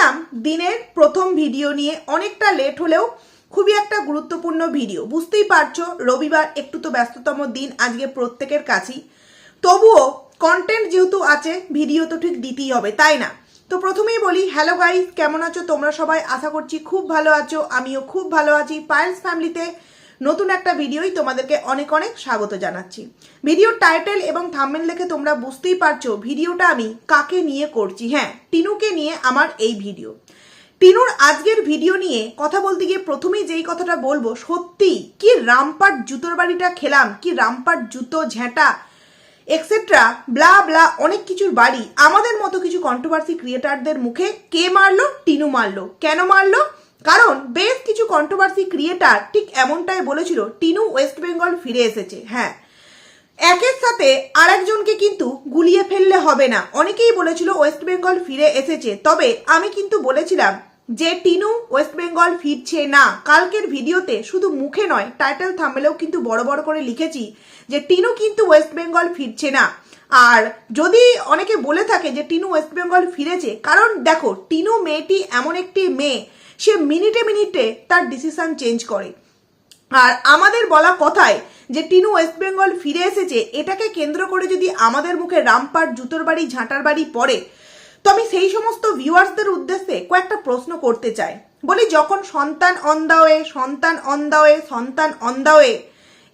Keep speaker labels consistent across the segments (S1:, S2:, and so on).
S1: এলাম দিনের প্রথম ভিডিও নিয়ে অনেকটা লেট হলেও খুবই একটা গুরুত্বপূর্ণ ভিডিও। বুঝতেই পারছ, রবিবার একটু তো ব্যস্ততম দিন, আজকে প্রত্যেকের কাছেই। তবুও কন্টেন্ট যেহেতু আছে, ভিডিও তো ঠিক দিতেই হবে, তাই না? তো প্রথমেই বলি হ্যালো গাইজ কেমন আছো? তোমরা সবাই? আশা করছি খুব ভালো আছো। আমিও খুব ভালো আছি। পায়েলস ফ্যামিলিতে নতুন একটা ভিডিওই তোমাদেরকে অনেক অনেক স্বাগত জানাচ্ছি। ভিডিওর টাইটেল এবং থাম্বনেল দেখে তোমরা বুঝতেই পারছ ভিডিওটা আমি কাকে নিয়ে করছি। হ্যাঁ টিনুকে নিয়ে আমার এই ভিডিও। টিনুর আজকের ভিডিও নিয়ে কথা বলতে গিয়ে প্রথমেই যেই কথাটা বলব সত্যি কি রামপাট জুতোর বাড়িটা খেলাম, কি রামপাট জুতো, ঝেঁটা এক্সেট্রা ব্লা ব্লা অনেক কিছুর বাড়ি। আমাদের মতো কিছু কন্ট্রোভার্সি ক্রিয়েটারদের মুখে কে মারলো? টিনু মারলো। কেন মারলো? কারণ বেশ কিছু কন্ট্রোভার্সি ক্রিয়েটার ঠিক এমনটাই বলেছিল, টিনু ওয়েস্ট বেঙ্গল ফিরে এসেছে হ্যাঁ। একের সাথে আরেকজনকে কিন্তু গুলিয়ে ফেললে হবে না। অনেকেই বলেছিল ওয়েস্ট বেঙ্গল ফিরে এসেছে, তবে আমি কিন্তু বলেছিলাম যে টিনু ওয়েস্ট বেঙ্গল ফিরছে না। কালকের ভিডিওতে শুধু মুখে নয় টাইটেল থামেলেও কিন্তু বড় বড় করে লিখেছি যে টিনু কিন্তু ওয়েস্ট বেঙ্গল ফিরছে না। আর যদি অনেকে বলে থাকে যে টিনু ওয়েস্ট বেঙ্গল ফিরেছে, কারণ দেখো, টিনু মেয়েটি এমন একটি মেয়ে সে মিনিটে মিনিটে তার ডিসিশন চেঞ্জ করে। আর আমাদের বলা কথায় যে টিনু ওয়েস্ট বেঙ্গল ফিরে এসেছে, এটাকে কেন্দ্র করে যদি আমাদের মুখে রামপাট, জুতোর বাড়ি, ঝাঁটার বাড়ি পড়ে, তো আমি সেই সমস্ত ভিউয়ার্সদের উদ্দেশ্যে কয়েকটা প্রশ্ন করতে চাই। বলি, যখন সন্তান অন্দাওয়ে সন্তান অন্দাওয়ে সন্তান অন্দাওয়ে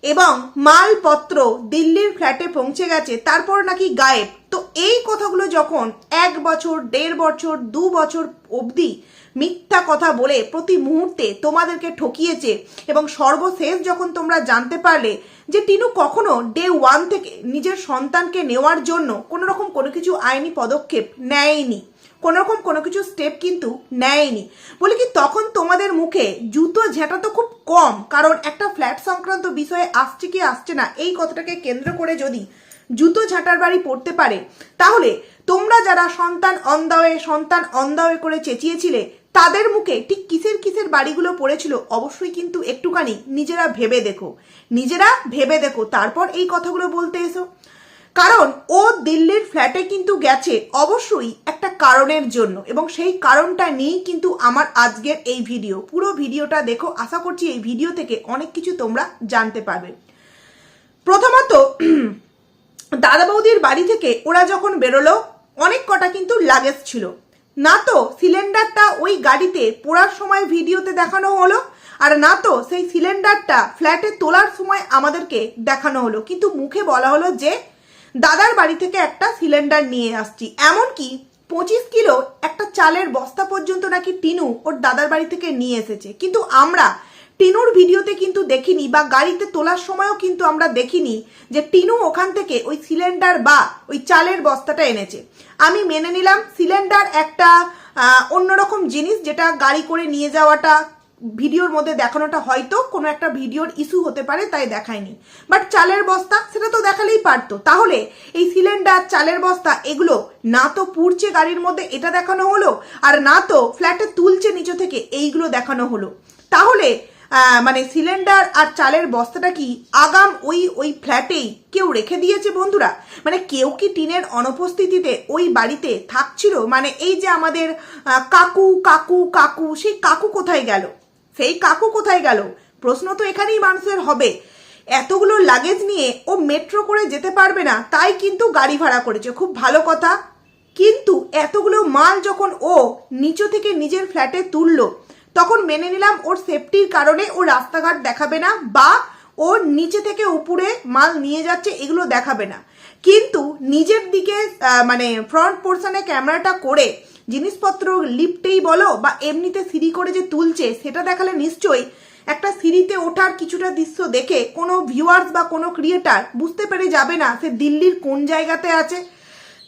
S1: এবং মালপত্র দিল্লির ফ্ল্যাটে পৌঁছে গেছে, তারপর নাকি গায়েব, তো এই কথাগুলো যখন এক বছর, দেড় বছর, দু বছর অবধি মিথ্যা কথা বলে প্রতি মুহূর্তে তোমাদেরকে ঠকিয়েছে এবং সর্বশেষ যখন তোমরা জানতে পারলে যে টিনু কখনো ডে ওয়ান থেকে নিজের সন্তানকে নেওয়ার জন্য কোনো রকম কোনো কিছু আইনি পদক্ষেপ নেয়নি কোনো রকম কোনো কিছু স্টেপ কিন্তু নেয়নি। বলে কি তখন তোমাদের মুখে জুতো ঝেঁটা তো খুব কম, কারণ একটা ফ্ল্যাট সংক্রান্ত বিষয়ে আসছে কি আসছে না এই কথাটাকে কেন্দ্র করে যদি জুতো ঝাঁটার বাড়ি পড়তে পারে, তাহলে তোমরা যারা সন্তান অন্দাওয়ে সন্তান অন্দাওয়ে করে চেঁচিয়েছিলে তাদের মুখে ঠিক কিসের কিসের বাড়িগুলো পড়েছিল অবশ্যই কিন্তু একটুখানি নিজেরা ভেবে দেখো। নিজেরা ভেবে দেখো, তারপর এই কথাগুলো বলতে এসো। কারণ ও দিল্লির ফ্ল্যাটে কিন্তু গেছে অবশ্যই একটা কারণের জন্য এবং সেই কারণটা নিয়েই কিন্তু আমার আজকের এই ভিডিও। পুরো ভিডিওটা দেখো, আশা করছি এই ভিডিও থেকে অনেক কিছু তোমরা জানতে পারবে। প্রথমত দাদা বৌদির বাড়ি থেকে ওরা যখন বেরোলো, অনেক কটা কিন্তু লাগেজ ছিল। না তো, সিলিন্ডারটা ওই গাড়িতে পোড়ার সময় ভিডিওতে দেখানো হলো, আর না তো, সেই সিলিন্ডারটা ফ্ল্যাটে তোলার সময় আমাদেরকে দেখানো হলো। কিন্তু মুখে বলা হলো যে, দাদার বাড়ি থেকে একটা সিলিন্ডার নিয়ে আসছি। এমনকি পঁচিশ কিলো একটা চালের বস্তা পর্যন্ত নাকি টিনু ওর দাদার বাড়ি থেকে নিয়ে এসেছে। কিন্তু আমরা টিনুর ভিডিওতে কিন্তু দেখিনি বা গাড়িতে তোলার সময়ও কিন্তু আমরা দেখিনি যে টিনু ওখান থেকে ওই সিলিন্ডার বা ওই চালের বস্তাটা এনেছে। আমি মেনে নিলাম সিলিন্ডার একটা অন্যরকম জিনিস যেটা গাড়ি করে নিয়ে যাওয়াটা, ভিডিওর মধ্যে দেখানোটা হয়তো কোনো একটা ভিডিওর ইস্যু হতে পারে, তাই দেখায়নি। বাট চালের বস্তা সেটা তো দেখালেই পারতো। তাহলে এই সিলিন্ডার, চালের বস্তা, এগুলো না তো পুড়ছে গাড়ির মধ্যে, এটা দেখানো হলো, আর না তো ফ্ল্যাটে তুলছে নিচে থেকে, এইগুলো দেখানো হলো। তাহলে মানে সিলিন্ডার আর চালের বস্তাটা কি আগাম ওই ওই ফ্ল্যাটেই কেউ রেখে দিয়েছে বন্ধুরা? মানে কেউ কি টিনের অনুপস্থিতিতে ওই বাড়িতে থাকছিল? মানে এই যে আমাদের কাকু কাকু কাকু, সেই কাকু কোথায় গেল? সেই কাকু কোথায় গেল? প্রশ্ন তো এখানেই মানুষের হবে। এতগুলো লাগেজ নিয়ে ও মেট্রো করে যেতে পারবে না, তাই কিন্তু গাড়ি ভাড়া করেছে। খুব ভালো কথা। কিন্তু এতগুলো মাল যখন ও নিচু থেকে নিজের ফ্ল্যাটে তুললো তখন মেনে নিলাম ওর সেফটির কারণে ও রাস্তাঘাট দেখাবে না বা ও নিচে থেকে উপরে মাল নিয়ে যাচ্ছে, এগুলো দেখাবে না। কিন্তু নিজের দিকে মানে ফ্রন্ট পোর্শনে ক্যামেরাটা করে জিনিসপত্র লিফটেই বলো বা এমনিতে সিঁড়ি করে যে তুলছে, সেটা দেখালে নিশ্চয়ই একটা সিঁড়িতে ওঠার কিছুটা দৃশ্য দেখে কোনো ভিউয়ার্স বা কোনো ক্রিয়েটার বুঝতে পেরে যাবে না সে দিল্লির কোন জায়গাতে আছে।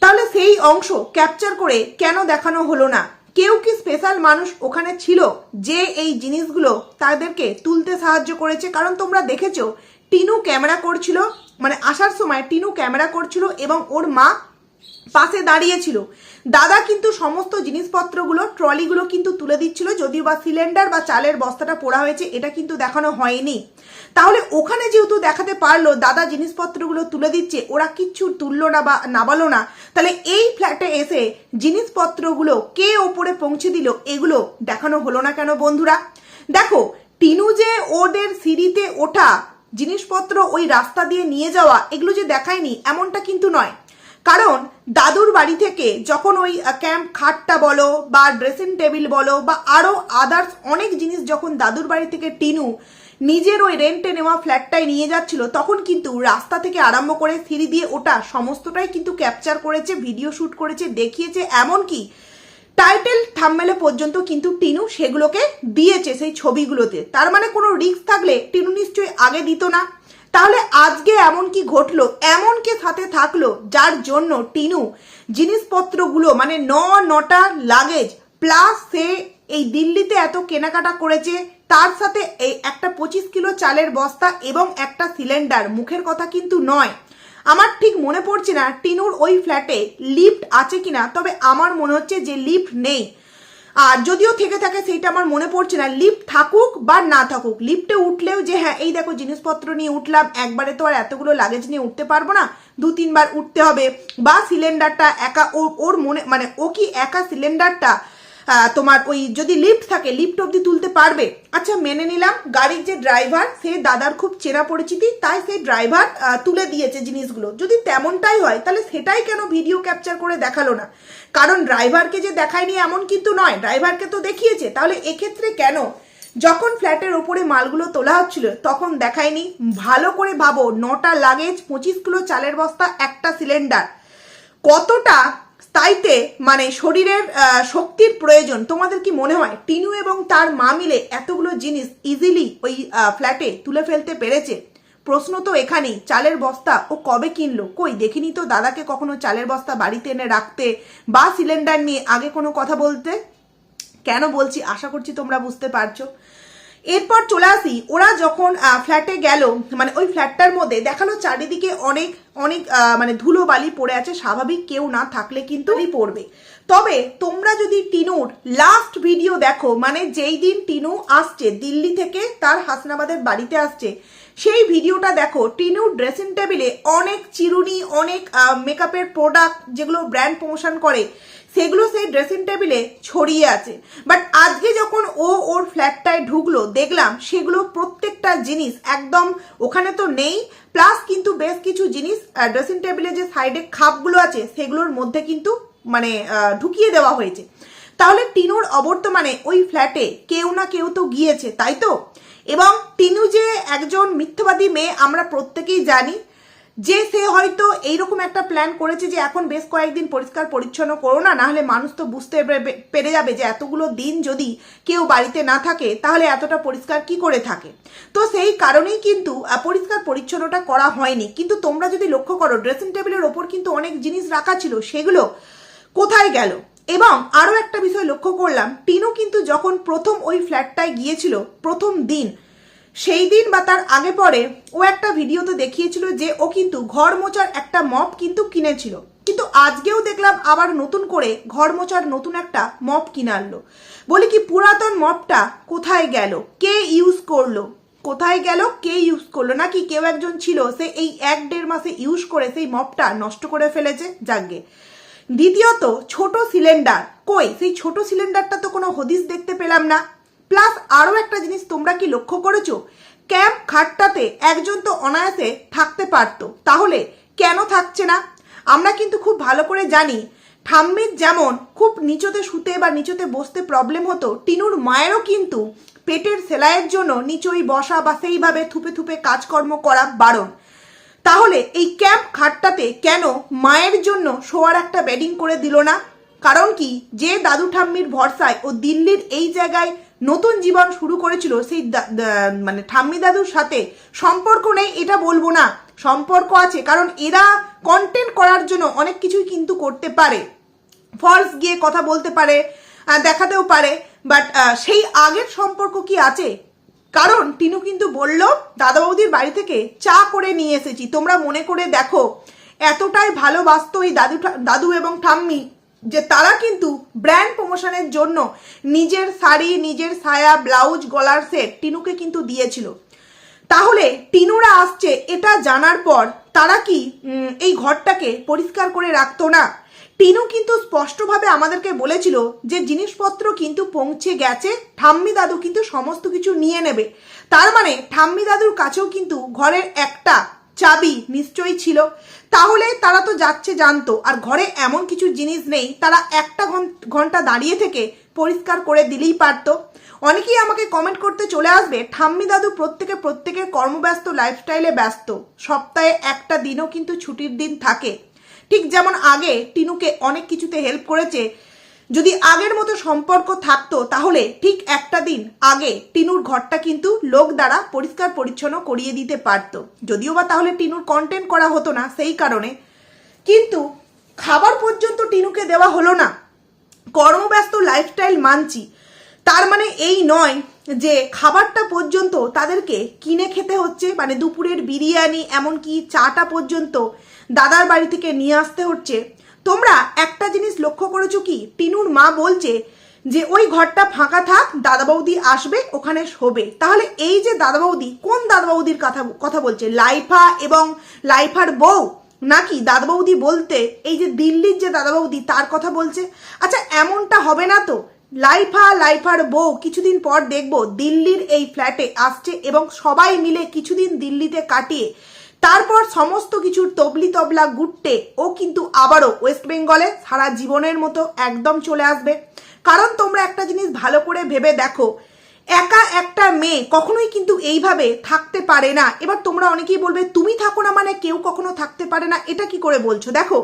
S1: তাহলে সেই অংশ ক্যাপচার করে কেন দেখানো হলো না? কেউ কি স্পেশাল মানুষ ওখানে ছিল যে এই জিনিসগুলো তাদেরকে তুলতে সাহায্য করেছে? কারণ তোমরা দেখেছ, টিনু ক্যামেরা করছিল মানে আসার সময় টিনু ক্যামেরা করছিল এবং ওর মা পাশে দাঁড়িয়েছিল দাদা কিন্তু সমস্ত জিনিসপত্রগুলো, ট্রলিগুলো কিন্তু তুলে দিচ্ছিল, যদিও বা সিলিন্ডার বা চালের বস্তাটা পোড়া হয়েছে, এটা কিন্তু দেখানো হয়নি। তাহলে ওখানে যেহেতু দেখাতে পারল, দাদা জিনিসপত্রগুলো তুলে দিচ্ছে, ওরা কিচ্ছু তুললো না বা নামালো না, তাহলে এই ফ্ল্যাটে এসে জিনিসপত্রগুলো কে ওপরে পৌঁছে দিল, এগুলো দেখানো হলো না কেন বন্ধুরা? দেখো, টিনু যে ওদের সিঁড়িতে ওঠা জিনিসপত্র ওই রাস্তা দিয়ে নিয়ে যাওয়া, এগুলো যে দেখায়নি, এমনটা কিন্তু নয়। কারণ দাদুর বাড়ি থেকে যখন ওই ক্যাম্প খাটটা বলো বা ড্রেসিং টেবিল বলো বা আরও আদার্স অনেক জিনিস যখন দাদুর বাড়ি থেকে টিনু নিজের ওই রেন্টে নেওয়া ফ্ল্যাটটায় নিয়ে যাচ্ছিল, তখন কিন্তু রাস্তা থেকে আরম্ভ করে সিঁড়ি দিয়ে ওটা সমস্তটাই কিন্তু ক্যাপচার করেছে ভিডিও শুট করেছে, দেখিয়েছে, এমনকি টাইটেল থাম্মেলে পর্যন্ত কিন্তু টিনু সেগুলোকে দিয়েছে সেই ছবিগুলোতে। তার মানে কোনো রিস্ক থাকলে টিনু নিশ্চয়ই আগে দিত না। তাহলে আজকে এমন কি ঘটলো? এমন কে সাথে থাকল? যার জন্য টিনু জিনিসপত্রগুলো মানে ন নটা লাগেজ প্লাস সে এই দিল্লিতে এত কেনাকাটা করেছে, তার সাথে এই একটা পঁচিশ কিলো চালের বস্তা এবং একটা সিলিন্ডার মুখের কথা কিন্তু নয়। আমার ঠিক মনে পড়ছে না, টিনুর ওই ফ্ল্যাটে লিফট আছে কিনা, তবে আমার মনে হচ্ছে যে লিফট নেই। আর যদিও থেকে থাকে সেইটা আমার মনে পড়ছে না লিফট থাকুক বা না থাকুক লিফটে উঠলেও যে হ্যাঁ এই দেখো জিনিসপত্র নিয়ে উঠলাম, একবারে তো আর এতগুলো লাগেজ নিয়ে উঠতে পারব না, দু তিনবার উঠতে হবে। বা সিলিন্ডারটা একা ওর ওর মনে মানে ও কি একা সিলিন্ডারটা তোমার ওই যদি লিফট থাকে লিফট অবধি তুলতে পারবে? আচ্ছা মেনে নিলাম। গাড়ির যে ড্রাইভার সে দাদার খুব চেনা পরিচিতি, তাই সেই ড্রাইভার তুলে দিয়েছে জিনিসগুলো। যদি তেমনটাই হয়, তাহলে সেটাই কেন ভিডিও ক্যাপচার করে দেখাল না? কারণ ড্রাইভারকে যে দেখায়নি এমন কিন্তু নয়। ড্রাইভারকে তো দেখিয়েছে। তাহলে এক্ষেত্রে কেন? যখন ফ্ল্যাটের ওপরে মালগুলো তোলা হচ্ছিল, তখন দেখায়নি। ভালো করে ভাবো, নটা লাগেজ পঁচিশ কিলো চালের বস্তা, একটা সিলিন্ডার কতটা স্থায়ীতে মানে শরীরের শক্তির প্রয়োজন। তোমাদের কি মনে হয়? টিনু এবং তার মা মিলে এতগুলো জিনিস ইজিলি ওই ফ্ল্যাটে তুলে ফেলতে পেরেছে? প্রশ্ন তো এখানেই, চালের বস্তা ও কবে কিনলো? কই, দেখিনি তো দাদাকে কখনো চালের বস্তা বাড়িতে এনে রাখতে বা সিলিন্ডার নিয়ে আগে কোনো কথা বলতে? কেন বলছি? আশা করছি তোমরা বুঝতে পারছ। এরপর চলে আসি, ওরা যখন ফ্ল্যাটে গেল মানে ওই ফ্ল্যাটটার মধ্যে দেখাল চারিদিকে অনেক অনেক মানে ধুলো বালি পড়ে আছে, স্বাভাবিক কেউ না থাকলে কিন্তু পড়বে। তবে তোমরা যদি টিনুর লাস্ট ভিডিও দেখো মানে যেই দিন টিনু আসছে, দিল্লি থেকে তার হাসনাবাদের বাড়িতে আসছে, সেই ভিডিওটা দেখো টিনুর ড্রেসিং টেবিলে অনেক চিরুনি, অনেক মেকআপের প্রোডাক্ট যেগুলো ব্র্যান্ড প্রমোশন করে সেগুলো সেই ড্রেসিং টেবিলে ছড়িয়ে আছে। বাট আজকে যখন ও ওর ফ্ল্যাটটায় ঢুকলো, দেখলাম সেগুলো প্রত্যেকটা জিনিস একদম ওখানে তো নেই। প্লাস কিন্তু বেশ কিছু জিনিস ড্রেসিং টেবিলে যে সাইডে খাপগুলো আছে, সেগুলোর মধ্যে কিন্তু মানে ঢুকিয়ে দেওয়া হয়েছে। তাহলে টিনুর অবর্তমানে ওই ফ্ল্যাটে কেউ না কেউ তো গিয়েছে, তাই তো? এবং টিনু যে একজন মিথ্যাবাদী মেয়ে, আমরা প্রত্যেকেই জানি। যে সে হয়তো এইরকম একটা প্ল্যান করেছে যে এখন বেশ কয়েকদিন পরিষ্কার পরিচ্ছন্ন করো না, নাহলে মানুষ তো বুঝতে পেরে- পেরে যাবে যে এতগুলো দিন যদি কেউ বাড়িতে না থাকে, তাহলে এতটা পরিষ্কার কি করে থাকে? তো সেই কারণেই কিন্তু পরিষ্কার পরিচ্ছন্নটা করা হয়নি। কিন্তু তোমরা যদি লক্ষ্য করো ড্রেসিং টেবিলের ওপর কিন্তু অনেক জিনিস রাখা ছিল, সেগুলো কোথায় গেল? এবং আরও একটা বিষয় লক্ষ্য করলাম, টিনু কিন্তু যখন প্রথম ওই ফ্ল্যাটটায় গিয়েছিল, প্রথম দিন সেই দিন বা তার আগে পরে ও একটা ভিডিওতে দেখিয়েছিল যে ও কিন্তু ঘর মোচার একটা মপ কিন্তু কিনেছিল। কিন্তু আজকেও দেখলাম আবার নতুন করে ঘর মোচার নতুন একটা মপ কিনে আনলো। বলি কি, পুরাতন মপটা কোথায় গেল? কে ইউজ করল? কোথায় গেল? কে ইউজ করল? নাকি কেউ একজন ছিল সে এই এক দেড় মাসে ইউজ করে সেই মপটা নষ্ট করে ফেলেছে? যাগে দ্বিতীয়ত, ছোট সিলিন্ডার কই? সেই ছোট সিলিন্ডারটা তো কোনো হদিস দেখতে পেলাম না। প্লাস আরও একটা জিনিস তোমরা কি লক্ষ্য করেছ? ক্যাম্প খাটটাতে একজন তো অনায়াসে থাকতে পারতো। তাহলে কেন থাকছে না? আমরা কিন্তু খুব ভালো করে জানি, ঠাম্মির যেমন খুব নিচতে শুতে বা নিচতে বসতে প্রবলেম হতো, টিনুর মায়েরও কিন্তু পেটের সেলাইয়ের জন্য নিচই বসা বা সেইভাবে থুপে থুপে কাজকর্ম করা বারণ। তাহলে এই ক্যাম্প খাটটাতে কেন মায়ের জন্য শোয়ার একটা বেডিং করে দিল না? কারণ কি, যে দাদু ঠাম্মির ভরসায় ও দিল্লির এই জায়গায় নতুন জীবন শুরু করেছিল সেই মানে ঠাম্মি দাদুর সাথে। সম্পর্ক নেই, এটা বলব না। সম্পর্ক আছে, কারণ এরা কন্টেন্ট করার জন্য অনেক কিছুই কিন্তু করতে পারে। ফলস গিয়ে কথা বলতে পারে দেখাতেও পারে বাট সেই আগের সম্পর্ক কি আছে? কারণ টিনু কিন্তু বলল দাদা বৌদির বাড়ি থেকে চা করে নিয়ে এসেছি, তোমরা মনে করে দেখো, এতটাই ভালোবাসতো এই দাদু দাদু এবং ঠাম্মি। যে তারা কিন্তু ব্র্যান্ড প্রমোশনের জন্য নিজের শাড়ি, নিজের সায়া ব্লাউজ গলার সেট টিনুকে কিন্তু দিয়েছিল। তাহলে টিনুরা আসছে এটা জানার পর তারা কি এই ঘরটাকে পরিষ্কার করে রাখতো না? টিনু কিন্তু স্পষ্টভাবে আমাদেরকে বলেছিল যে জিনিসপত্র কিন্তু পৌঁছে গেছে, ঠাম্মি দাদু কিন্তু সমস্ত কিছু নিয়ে নেবে। তার মানে ঠাম্মি দাদুর কাছেও কিন্তু ঘরের একটা চাবি নিশ্চয়ই ছিল। তাহলে তারা তো যাচ্ছে জানতো, আর ঘরে এমন কিছু জিনিস নেই, তারা একটা ঘন- ঘণ্টা দাঁড়িয়ে থেকে পরিষ্কার করে দিলেই পারতো। অনেকেই আমাকে কমেন্ট করতে চলে আসবে, ঠাম্মি দাদু প্রত্যেকে প্রত্যেকের কর্মব্যস্ত লাইফস্টাইলে ব্যস্ত। সপ্তাহে একটা দিনও কিন্তু ছুটির দিন থাকে। ঠিক যেমন আগে টিনুকে অনেক কিছুতে হেল্প করেছে যদি আগের মতো সম্পর্ক থাকতো, তাহলে ঠিক একটা দিন আগে টিনুর ঘরটা কিন্তু লোক দ্বারা পরিষ্কার পরিচ্ছন্ন করিয়ে দিতে পারতো। যদিও বা তাহলে টিনুর কন্টেন্ট করা হতো না সেই কারণে। কিন্তু খাবার পর্যন্ত টিনুকে দেওয়া হলো না। কর্মব্যস্ত লাইফস্টাইল মানছি। তার মানে এই নয় যে খাবারটা পর্যন্ত তাদেরকে কিনে খেতে হচ্ছে মানে দুপুরের বিরিয়ানি, এমনকি চাটা পর্যন্ত দাদার বাড়ি থেকে নিয়ে আসতে হচ্ছে। তোমরা একটা জিনিস লক্ষ্য করেছ কি? টিনুর মা বলছে যে, ওই ঘরটা ফাঁকা থাক দাদা বৌদি আসবে, ওখানে শোবে। তাহলে এই যে দাদা বৌদি কোন দাদা বৌদির কথা কথা বলছে? লাইফা এবং লাইফার বউ? নাকি দাদা বৌদি বলতে, এই যে দিল্লির যে দাদা বৌদি তার কথা বলছে? আচ্ছা এমনটা হবে না তো? লাইফা, লাইফার বউ, কিছুদিন পর দেখব দিল্লির এই ফ্ল্যাটে আসছে এবং সবাই মিলে কিছুদিন দিল্লিতে কাটিয়ে তারপর সমস্ত কিছুর তবলি তবলা গুট্টে ও কিন্তু আবারও ওয়েস্ট বেঙ্গলে সারা জীবনের মতো একদম চলে আসবে। কারণ তোমরা একটা জিনিস ভালো করে ভেবে দেখো, একা একটা মেয়ে কখনোই কিন্তু এইভাবে থাকতে পারে না। এবার তোমরা অনেকেই বলবে, তুমি থাকো না মানে কেউ কখনো থাকতে পারে না? এটা কি করে বলছো? দেখো,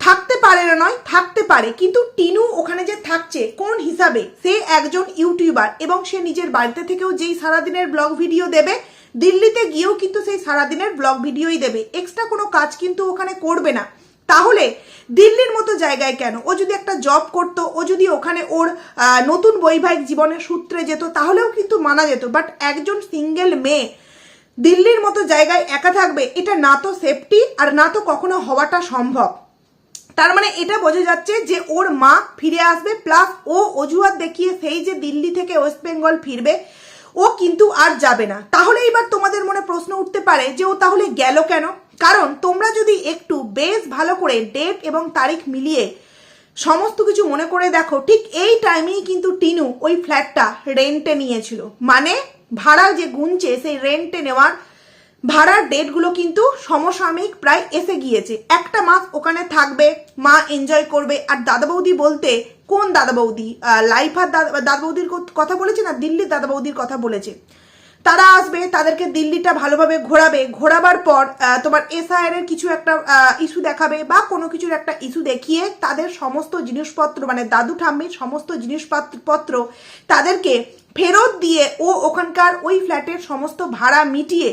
S1: থাকতে পারে না নয়, থাকতে পারে। কিন্তু টিনু ওখানে যে থাকছে, কোন হিসাবে? সে একজন ইউটিউবার এবং সে নিজের বাড়িতে থেকেও যেই সারাদিনের ব্লগ ভিডিও দেবে দিল্লিতে গিয়েও কিন্তু সেই সারাদিনের ব্লগ ভিডিওই দেবে। এক্সট্রা কোনো কাজ কিন্তু ওখানে করবে না। তাহলে দিল্লির মতো জায়গায় কেন? ও যদি একটা জব করতো, ও যদি ওখানে ওর নতুন বৈবাহিক জীবনের সূত্রে যেত, তাহলেও কিন্তু মানা যেত। বাট একজন সিঙ্গেল মেয়ে দিল্লির মতো জায়গায় একা থাকবে, এটা না তো সেফটি আর না তো কখনো হওয়াটা সম্ভব। তার মানে এটা বোঝা যাচ্ছে যে ওর মা ফিরে আসবে প্লাস ও অজুহাত দেখিয়ে সেই যে দিল্লি থেকে ওয়েস্ট বেঙ্গল ফিরবে ও কিন্তু আর যাবে না। তাহলে এবার তোমাদের মনে প্রশ্ন উঠতে পারে যে ও তাহলে গেল কেন? কারণ তোমরা যদি একটু বেশ ভালো করে ডেট এবং তারিখ মিলিয়ে সমস্ত কিছু মনে করে দেখো, ঠিক এই টাইমেই কিন্তু টিনু ওই ফ্ল্যাটটা রেন্টে নিয়েছিল। মানে ভাড়া যে গুনছে সেই রেন্টে নেওয়ার ভাড়ার ডেটগুলো কিন্তু সমসাময়িক প্রায় এসে গিয়েছে। একটা মাস ওখানে থাকবে, মা এনজয় করবে। আর দাদা বৌদি বলতে, কোন দাদা বৌদি লাইফার দাদা বৌদির কথা বলেছে না? দিল্লির দাদা বৌদির কথা বলেছে। তারা আসবে, তাদেরকে দিল্লিটা ভালোভাবে ঘোরাবে। ঘোরাবার পর তোমার এসআইআর এর কিছু একটা ইস্যু দেখাবে বা কোনো কিছুর একটা ইস্যু দেখিয়ে তাদের সমস্ত জিনিসপত্র মানে দাদু ঠাম্মির সমস্ত জিনিসপত্র তাদেরকে ফেরত দিয়ে ও ওখানকার ওই ফ্ল্যাটের সমস্ত ভাড়া মিটিয়ে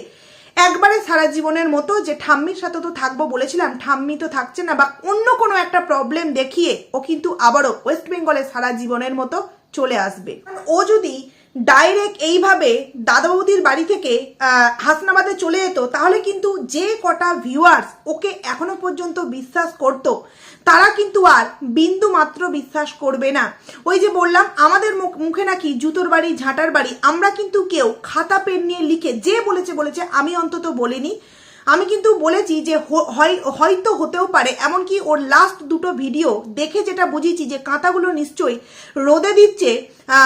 S1: একবারে সারা জীবনের মতো যে ঠাম্মির সাথে তো থাকব বলেছিলাম, ঠাম্মি তো থাকছে না, বা অন্য কোনো একটা প্রবলেম দেখিয়ে ও কিন্তু আবারও ওয়েস্ট বেঙ্গলে সারা জীবনের মতো চলে আসবে। ও যদি ডাইরেক্ট এইভাবে দাদা বৌদির বাড়ি থেকে হাসনাবাদে চলে যেত, তাহলে কিন্তু যে কটা ভিউয়ার্স ওকে এখনও পর্যন্ত বিশ্বাস করত, তারা কিন্তু আর বিন্দু মাত্র বিশ্বাস করবে না। ওই যে বললাম, আমাদের মুখে নাকি জুতোর বাড়ি, ঝাঁটার বাড়ি, আমরা কিন্তু কেউ খাতা, পেন নিয়ে লিখে, যে বলেছে বলেছে, আমি অন্তত বলিনি। আমি কিন্তু বলেছি যে হয় হয়তো হতেও পারে, এমনকি ওর লাস্ট দুটো ভিডিও দেখে যেটা বুঝেছি যে কাঁথাগুলো নিশ্চয়ই রোদে দিচ্ছে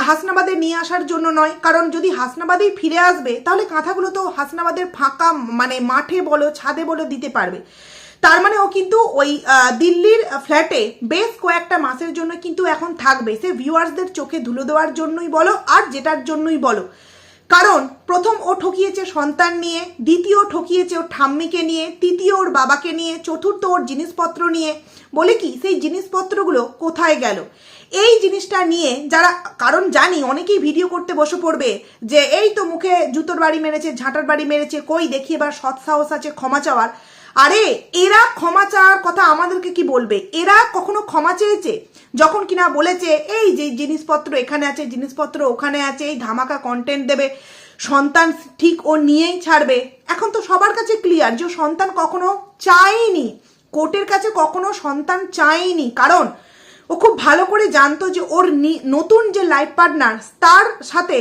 S1: হাসনাবাদে নিয়ে আসার জন্য নয়। কারণ যদি হাসনাবাদেই ফিরে আসবে, তাহলে কাঁথাগুলো তো হাসনাবাদের ফাঁকা মানে মাঠে বলো, ছাদে বলো দিতে পারবে। তার মানে ও কিন্তু ওই দিল্লির ফ্ল্যাটে বেশ কয়েকটা মাসের জন্য কিন্তু এখন থাকবে। সে ভিউয়ার্সদের চোখে ধুলো দেওয়ার জন্যই বলো, আর যেটার জন্যই বলো। কারণ প্রথম ও ঠকিয়েছে সন্তান নিয়ে, দ্বিতীয় ঠকিয়েছে ওর ঠাম্মিকে নিয়ে, তৃতীয় ওর বাবাকে নিয়ে, চতুর্থ ওর জিনিসপত্র নিয়ে। বলে কি, সেই জিনিসপত্রগুলো কোথায় গেল? এই জিনিসটা নিয়ে যারা, কারণ জানি অনেকেই ভিডিও করতে বসে পড়বে যে, এই তো মুখে জুতোর বাড়ি মেরেছে, ঝাঁটার বাড়ি মেরেছে, কই দেখি এবার সৎ সাহস আছে ক্ষমা চাওয়ার? আরে, এরা ক্ষমা চাওয়ার কথা আমাদেরকে কি বলবে? এরা কখনো ক্ষমা চেয়েছে? যখন কিনা বলেছে, এই যে জিনিসপত্র এখানে আছে, জিনিসপত্র ওখানে আছে, এই ধামাকা কন্টেন্ট দেবে, সন্তান ঠিক ও নিয়েই ছাড়বে। এখন তো সবার কাছে ক্লিয়ার যে সন্তান কখনো চায়নি। কোর্টের কাছে কখনো সন্তান চায়নি। কারণ ও খুব ভালো করে জানতো যে ওর নতুন যে লাইফ পার্টনার তার সাথে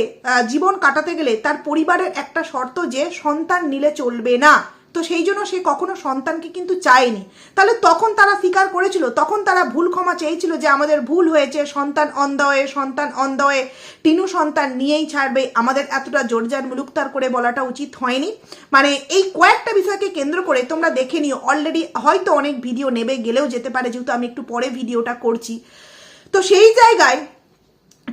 S1: জীবন কাটাতে গেলে তার পরিবারের একটা শর্ত যে সন্তান নিলে চলবে না। তো সেই জন্য সে কখনো সন্তানকে কিন্তু চায়নি। তাহলে তখন তারা স্বীকার করেছিল, তখন তারা ভুল ক্ষমা চেয়েছিল যে আমাদের ভুল হয়েছে, সন্তান অন্ধয়ে সন্তান অন্ধয়ে, টিনু সন্তান নিয়েই ছাড়বে, আমাদের এতটা জোরজার মুলুকতার করে বলাটা উচিত হয়নি। মানে এই কয়েকটা বিষয়কে কেন্দ্র করে তোমরা দেখে নিও অলরেডি হয়তো অনেক ভিডিও নেবে, গেলেও যেতে পারে, যেহেতু আমি একটু পরে ভিডিওটা করছি। তো সেই জায়গায়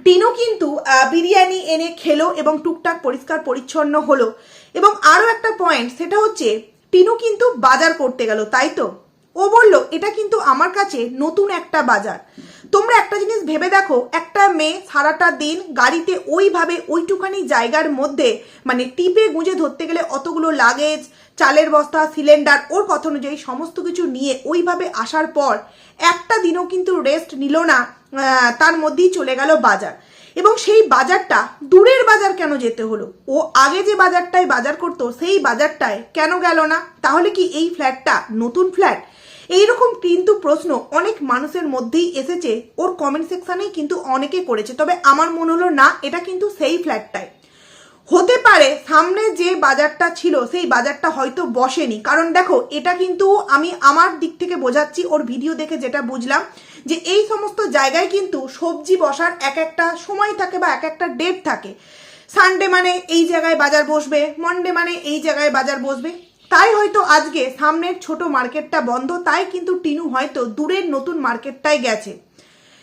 S1: টিনু কিন্তু বিরিয়ানি এনে খেলো এবং টুকটাক পরিষ্কার পরিচ্ছন্ন হলো। এবং আরও একটা পয়েন্ট সেটা হচ্ছে, টিনু কিন্তু বাজার করতে গেল, তাই তো? ও বলল, এটা কিন্তু আমার কাছে নতুন একটা বাজার। তোমরা একটা জিনিস ভেবে দেখো, একটা মেয়ে সারাটা দিন গাড়িতে ওইভাবে ওইটুখানি জায়গার মধ্যে মানে টিপে গুঁজে ধরতে গেলে অতগুলো লাগেজ চালের বস্তা, সিলিন্ডার, ওর কথা অনুযায়ী সমস্ত কিছু নিয়ে ওইভাবে আসার পর একটা দিনও কিন্তু রেস্ট নিল না তার মধ্যেই চলে গেল বাজার। এবং সেই বাজারটা দূরের বাজার কেন যেতে হলো? ও আগে যে বাজারটায় বাজার করতো, সেই বাজারটায় কেন গেল না? তাহলে কি এই ফ্ল্যাটটা নতুন ফ্ল্যাট এইরকম কিন্তু প্রশ্ন অনেক মানুষের মধ্যেই এসেছে। ওর কমেন্ট সেকশনেই কিন্তু অনেকে করেছে। তবে আমার মনে হলো না, এটা কিন্তু সেই ফ্ল্যাটটাই হতে পারে, সামনে যে বাজারটা ছিল, সেই বাজারটা হয়তো বসেনি। কারণ দেখো, এটা কিন্তু আমি আমার দিক থেকে বোঝাচ্ছি, ওর ভিডিও দেখে যেটা বুঝলাম, যে এই সমস্ত জায়গায় কিন্তু সবজি বসার এক একটা সময় থাকে বা এক একটা ডেট থাকে। সানডে মানে এই জায়গায় বাজার বসবে মন্ডে মানে এই জায়গায় বাজার বসবে। তাই হয়তো আজকে সামনের ছোট মার্কেটটা বন্ধ, তাই কিন্তু টিনু হয়তো দূরের নতুন মার্কেটটায় গেছে।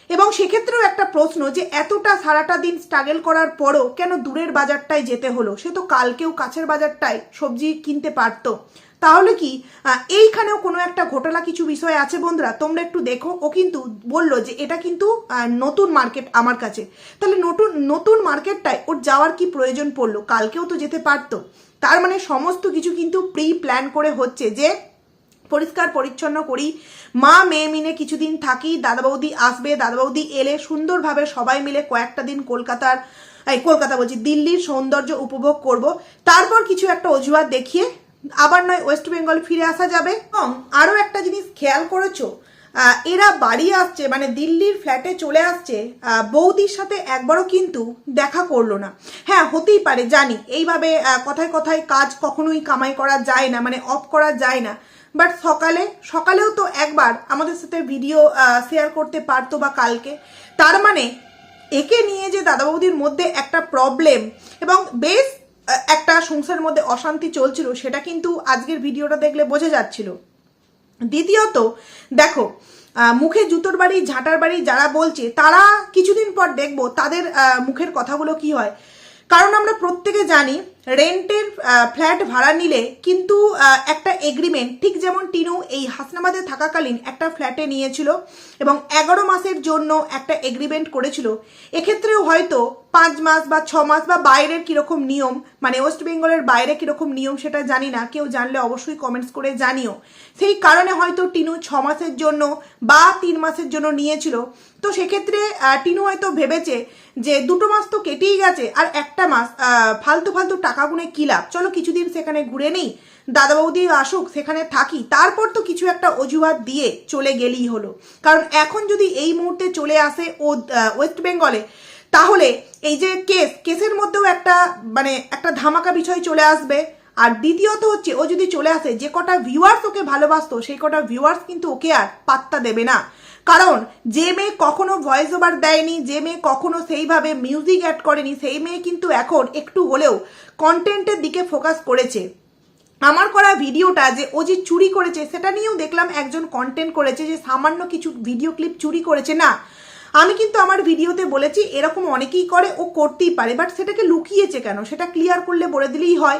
S1: এবং সেক্ষেত্রেও একটা প্রশ্ন যে এতটা সারাটা দিন স্ট্রাগল করার পরও কেন দূরের বাজারটায় যেতে হলো? সে তো কালকেও কাছের বাজারটায় সবজি কিনতে পারতো। তাহলে কি এইখানেও কোনো একটা ঘোটালা কিছু বিষয় আছে বন্ধুরা? তোমরা একটু দেখো। ও কিন্তু বলল যে এটা কিন্তু নতুন মার্কেট আমার কাছে। তাহলে নতুন নতুন মার্কেটটায় ওর যাওয়ার কি প্রয়োজন পড়ল? কালকেও তো যেতে পারতো। তার মানে সমস্ত কিছু কিন্তু প্রি প্ল্যান করে হচ্ছে যে পরিষ্কার পরিচ্ছন্ন করি। মা, মেয়ে মিলে কিছুদিন থাকি দাদা বৌদি আসবে দাদা বৌদি এলে সুন্দরভাবে সবাই মিলে কয়েকটা দিন কলকাতার, এই কলকাতা বলছি, দিল্লির সৌন্দর্য উপভোগ করব। তারপর কিছু একটা অজুহাত দেখিয়ে আবার নয় ওয়েস্ট বেঙ্গল ফিরে আসা যাবে। এবং আরও একটা জিনিস খেয়াল করেছ এরা বাড়ি আসছে মানে দিল্লির ফ্ল্যাটে চলে আসছে বৌদির সাথে একবারও কিন্তু দেখা করল না। হ্যাঁ হতেই পারে, জানি। এইভাবে কথায় কথায় কাজ কখনোই কামাই করা যায় না মানে অফ করা যায় না। বাট সকালে, সকালেও তো একবার আমাদের সাথে ভিডিও শেয়ার করতে পারতো বা কালকে। তার মানে একে নিয়ে যে দাদা বৌদির মধ্যে একটা প্রবলেম এবং বেশ একটা সংসারের মধ্যে অশান্তি চলছিল, সেটা কিন্তু আজকের ভিডিওটা দেখলে বোঝা যাচ্ছিল। দ্বিতীয়ত, দেখো মুখে জুতোর বাড়ি, ঝাঁটার বাড়ি যারা বলছে, তারা কিছুদিন পর দেখব তাদের মুখের কথাগুলো কি হয়। কারণ আমরা প্রত্যেকে জানি রেন্টের ফ্ল্যাট ভাড়া নিলে কিন্তু একটা এগ্রিমেন্ট ঠিক যেমন টিনু এই হাসনাবাদে থাকাকালীন একটা ফ্ল্যাটে নিয়েছিল এবং এগারো মাসের জন্য একটা এগ্রিমেন্ট করেছিল। এক্ষেত্রেও হয়তো পাঁচ মাস বা ছ মাস বা বাইরের কীরকম নিয়ম মানে ওয়েস্ট বেঙ্গলের বাইরে কীরকম নিয়ম সেটা জানি না, কেউ জানলে অবশ্যই কমেন্টস করে জানিও। সেই কারণে হয়তো টিনু ছ মাসের জন্য বা তিন মাসের জন্য নিয়েছিল। তো সেক্ষেত্রে টিনু হয়তো ভেবেছে যে দুটো মাস তো কেটেই গেছে, আর একটা মাস ফালতু ফালতু টাকা গুনে কি লাভ? চলো কিছুদিন সেখানে ঘুরে নেই দাদা বৌদি আসুক, সেখানে থাকি। তারপর তো কিছু একটা অজুহাত দিয়ে চলে গেলেই হলো। কারণ এখন যদি এই মুহূর্তে চলে আসে ও ওয়েস্ট বেঙ্গলে তাহলে এই যে কেস, কেসের মধ্যেও একটা মানে একটা ধামাকা বিষয় চলে আসবে। আর দ্বিতীয়ত হচ্ছে, ও যদি চলে আসে, যে কটা ভিউয়ার্স ওকে ভালোবাসতো, সেই কটা ভিউয়ার্স কিন্তু ওকে আর পাত্তা দেবে না। কারণ, যে মেয়ে কখনো ভয়েস ওভার দেয়নি, যে মেয়ে কখনো সেইভাবে মিউজিক অ্যাড করেনি, সেই মেয়ে কিন্তু এখন একটু হলেও কন্টেন্টের দিকে ফোকাস করেছে। আমার করা ভিডিওটা যে ও যে চুরি করেছে, সেটা নিয়েও দেখলাম একজন কন্টেন্ট করেছে যে সামান্য কিছু ভিডিও ক্লিপ চুরি করেছে। না, আমি কিন্তু আমার ভিডিওতে বলেছি, এরকম অনেকেই করে, ও করতেই পারে বাট সেটাকে লুকিয়েছে কেন? সেটা ক্লিয়ার করলে বলে দিলেই হয়।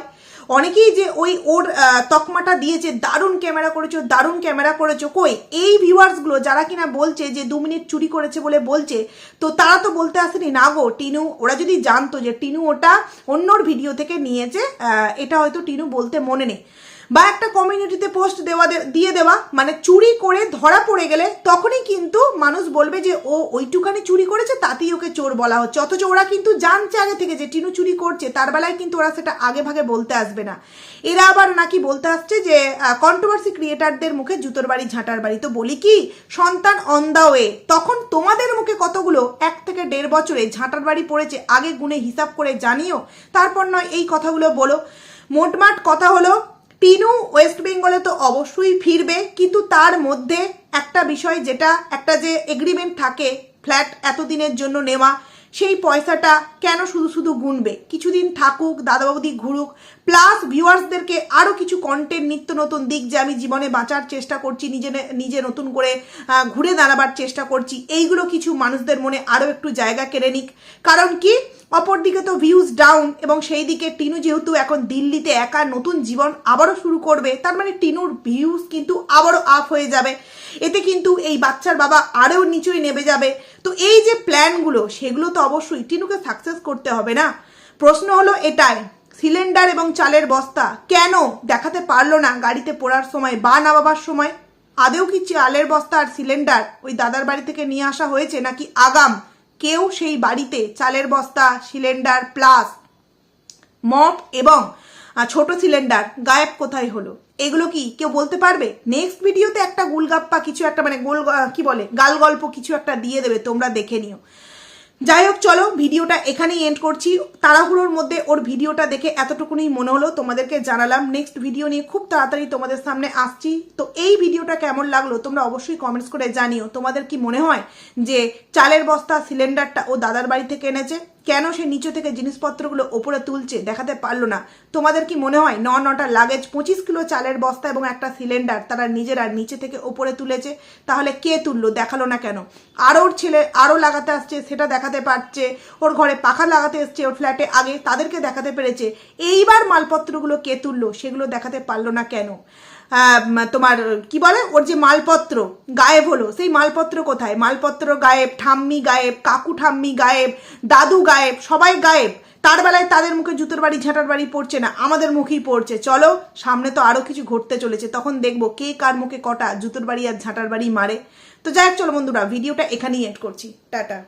S1: অনেকেই যে ওই ওর তকমাটা দিয়েছে, দারুণ ক্যামেরা করেছ, দারুণ ক্যামেরা করেছ, কই? এই ভিউয়ার্সগুলো যারা কিনা বলছে যে দু মিনিট চুরি করেছে বলে বলছে, তো তারা তো বলতে আসেনি, না গো, টিনু, ওরা যদি জানতো যে টিনু ওটা অন্যর ভিডিও থেকে নিয়েছে এটা হয়তো টিনু বলতে মনে নেই। বা একটা কমিউনিটিতে পোস্ট দেওয়া দিয়ে দেওয়া মানে চুরি করে ধরা পড়ে গেলে তখনই কিন্তু মানুষ বলবে যে, ও ওইটুখানি চুরি করেছে, তাতেই ওকে চোর বলা হচ্ছে। অথচ ওরা কিন্তু জানছে আগে থেকে যে, টিনু চুরি করছে। তার বেলায় কিন্তু ওরা সেটা আগে ভাগে বলতে আসবে না। এরা আবার নাকি বলতে আসছে যে কন্ট্রোভার্সি ক্রিয়েটারদের মুখে জুতোর বাড়ি, ঝাঁটার বাড়ি। তো বলি কি, সন্তান অন দা ওয়ে তখন তোমাদের মুখে কতগুলো? এক থেকে দেড় বছরে ঝাঁটার বাড়ি পড়েছে, আগে গুনে হিসাব করে জানিও। তারপর নয়, এই কথাগুলো বলো। মোটমাট কথা হলো টিনু ওয়েস্ট বেঙ্গলে তো অবশ্যই ফিরবে, কিন্তু তার মধ্যে একটা বিষয় যেটা, একটা যে এগ্রিমেন্ট থাকে ফ্ল্যাট এতদিনের জন্য নেওয়া, সেই পয়সাটা কেন শুধু শুধু গুনবে? কিছুদিন থাকুক, দাদাবাবুদি ঘুরুক প্লাস ভিউয়ার্সদেরকে আরও কিছু কন্টেন্ট নিত্য নতুন দিক যে আমি জীবনে বাঁচার চেষ্টা করছি, নিজে নিজে নতুন করে ঘুরে দাঁড়াবার চেষ্টা করছি, এইগুলো কিছু মানুষদের মনে আরও একটু জায়গা কেড়ে নিক। কারণ কি? অপরদিকে তো ভিউজ ডাউন এবং সেই দিকে টিনু যেহেতু এখন দিল্লিতে একা নতুন জীবন আবারও শুরু করবে, তার মানে টিনুর ভিউজ কিন্তু আবারও আপ হয়ে যাবে। এতে কিন্তু এই বাচ্চার বাবা আরও নিচুই নেমে যাবে। তো এই যে প্ল্যানগুলো সেগুলো তো অবশ্যই টিনুকে সাকসেস করতে হবে না। প্রশ্ন হলো এটাই সিলিন্ডার এবং চালের বস্তা কেন দেখাতে পারল না গাড়িতে পড়ার সময় বা নামাবার সময়? আদেও কি চালের বস্তা আর সিলিন্ডার ওই দাদার বাড়ি থেকে নিয়ে আসা হয়েছে নাকি আগাম? কেউ সেই বাড়িতে চালের বস্তা, সিলিন্ডার, প্লাস মপ এবং ছোট সিলিন্ডার গায়েব কোথায় হলো? এগুলো কি কেউ বলতে পারবে? নেক্সট ভিডিওতে একটা গুলগাপ্পা কিছু একটা মানে গোল কি বলে? গাল গল্প কিছু একটা দিয়ে দেবে, তোমরা দেখে নিও। যাই হোক চলো, ভিডিওটা এখানেই এন্ড করছি। তাড়াহুড়োর মধ্যে ওর ভিডিওটা দেখে এতটুকুনি মনে হলো। তোমাদেরকে জানালাম নেক্সট ভিডিও নিয়ে খুব তাড়াতাড়ি তোমাদের সামনে আসছি। তো এই ভিডিওটা কেমন লাগল তোমরা অবশ্যই কমেন্টস করে জানিও। তোমাদের কি মনে হয় যে চালের বস্তা সিলিন্ডারটা ও দাদার বাড়ি থেকে এনেছে? কেন সে নিচে থেকে জিনিসপত্রগুলো ওপরে তুলছে দেখাতে পারল না? তোমাদের কি মনে হয় ন নটা লাগেজ পঁচিশ কিলো চালের বস্তা এবং একটা সিলিন্ডার তারা নিজেরা নিচে থেকে ওপরে তুলেছে? তাহলে কে তুললো? দেখাল না কেন? আর ওর ছেলে আরও লাগাতে আসছে, সেটা দেখাতে পারছে। ওর ঘরে পাখা লাগাতে এসছে, ওর ফ্ল্যাটে আগে তাদেরকে দেখাতে পেরেছে। এইবার মালপত্রগুলো কে তুললো? সেগুলো দেখাতে পারল না কেন? তোমার, কি বলে? ওর যে মালপত্র, গায়েব হলো, সেই মালপত্র কোথায়? মালপত্র গায়েব, ঠাম্মি গায়েব, কাকু ঠাম্মি গায়েব, দাদু গায়েব, সবাই গায়েব। তার বেলায় তাদের মুখে জুতোর বাড়ি, ঝাঁটার বাড়ি পড়ছে না, আমাদের মুখেই পড়ছে। চলো, সামনে তো আরও কিছু ঘটতে চলেছে, তখন দেখব কে কার মুখে কটা জুতোর বাড়ি আর ঝাঁটার বাড়ি মারে। তো যাই চলো বন্ধুরা, ভিডিওটা এখানেই এড করছি। টাটা।